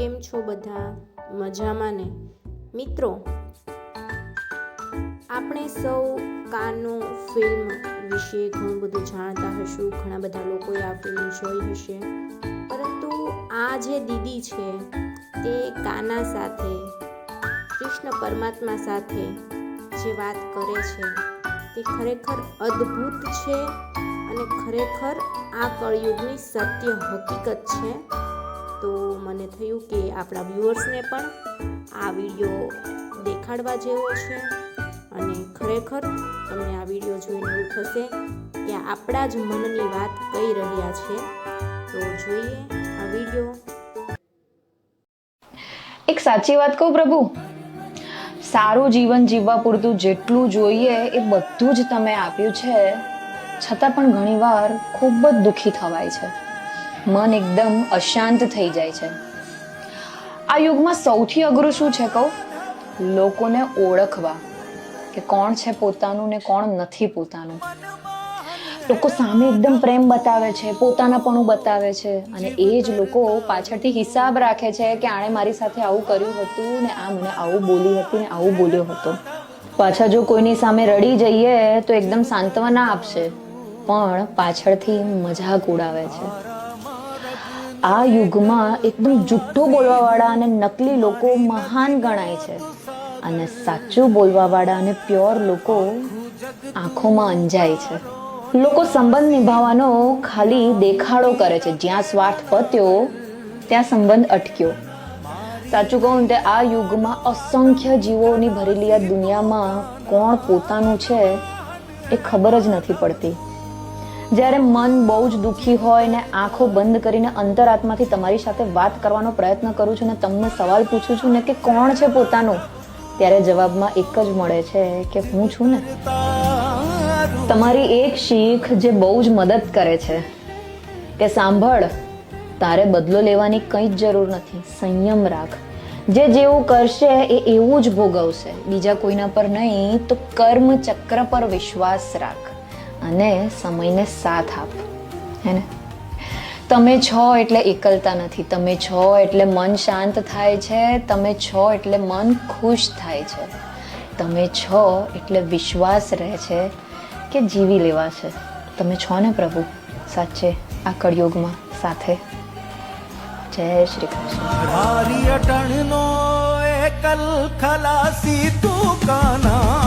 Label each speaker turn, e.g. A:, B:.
A: કેમ છો બધા? મજામાં ને? મિત્રો, આપણે સૌ કાનો ફિલ્મ વિશે ઘણું બધું જાણતા હશું. ઘણા બધા લોકોએ આ ફિલ્મ જોઈ હશે. પરંતુ આ જે દીદી છે, તે કાના સાથે, કૃષ્ણ પરમાત્મા સાથે જે વાત કરે છે, તે ખરેખર અદ્ભુત છે અને ખરેખર આ કળયુગની સત્ય હકીકત છે. તો મને થયું કે આપણા વ્યુઅર્સને પણ આ વીડિયો દેખાડવા જેવો છે. અને ખરેખર તમને આ વીડિયો જોઈને એવું થશે કે આપણા જ મનની વાત કહી રહ્યા છે. તો જોઈએ આ વીડિયો.
B: એક સાચી વાત કહું પ્રભુ? સારું જીવન જીવવા પૂરતું જેટલું જોઈએ એ બધું જ તમે આપ્યું છે. છતાં પણ ઘણીવાર ખૂબ જ દુઃખી થવાય છે. મન એકદમ અશાંત થઈ જાય છે. આ યુગમાં સૌથી અઘરું શું છે કહું? લોકોને ઓળખવા કે કોણ છે પોતાનું ને કોણ નથી પોતાનું. લોકો સામે એકદમ પ્રેમ બતાવે છે, પોતાનાપણું બતાવે છે અને એ જ લોકો પાછળથી હિસાબ રાખે છે કે આણે મારી સાથે આવું કર્યું હતું ને આ મને આવું બોલી હતી ને આવું બોલ્યો હતો. પાછા જો કોઈની સામે રડી જઈએ તો એકદમ સાંત્વના આપશે, પણ પાછળથી મજાક ઉડાવે છે. આ યુગમાં એકદમ જુઠ્ઠું બોલવાવાળા અને નકલી લોકો મહાન ગણાય છે. અને સાચું બોલવાવાળા અને પ્યોર લોકો આંખોમાં અંજાય છે. લોકો સંબંધ નિભાવવાનો ખાલી દેખાડો કરે છે. જ્યાં સ્વાર્થ પત્યો, ત્યાં સંબંધ અટક્યો. સાચું કહું તે આ યુગમાં અસંખ્ય જીવોની ભરેલી આ દુનિયામાં કોણ પોતાનું છે એ ખબર જ નથી પડતી. જ્યારે મન બહુ જ દુઃખી હોય ને આંખો બંધ કરીને અંતરાત્માથી તમારી સાથે વાત કરવાનો પ્રયત્ન કરું છું ને તમને સવાલ પૂછું છું ને કે કોણ છે પોતાનું, ત્યારે જવાબમાં એક જ મળે છે કે હું છું ને. તમારી એક શીખ જે બહુ જ મદદ કરે છે. કે સાંભળ, તારે બદલો લેવાની કંઈ જ જરૂર નથી. સંયમ રાખ. જે જેવું કરશે એ એવું જ ભોગવશે. બીજા કોઈના પર નહીં, તો કર્મ ચક્ર પર વિશ્વાસ રાખ. અને સમયને સાથ આપ. હે ને? તમે છો એટલે એકલતા નથી. તમે છો એટલે મન શાંત થાય છે. તમે છો એટલે મન ખુશ થાય છે. તમે છો એટલે વિશ્વાસ રહે છે કે જીવી લેવા છે તમે છો ને પ્રભુ? સાચે આ કળયુગમાં સાથે. જય શ્રી કૃષ્ણ.
C: એકલ ખલાસી તું કાના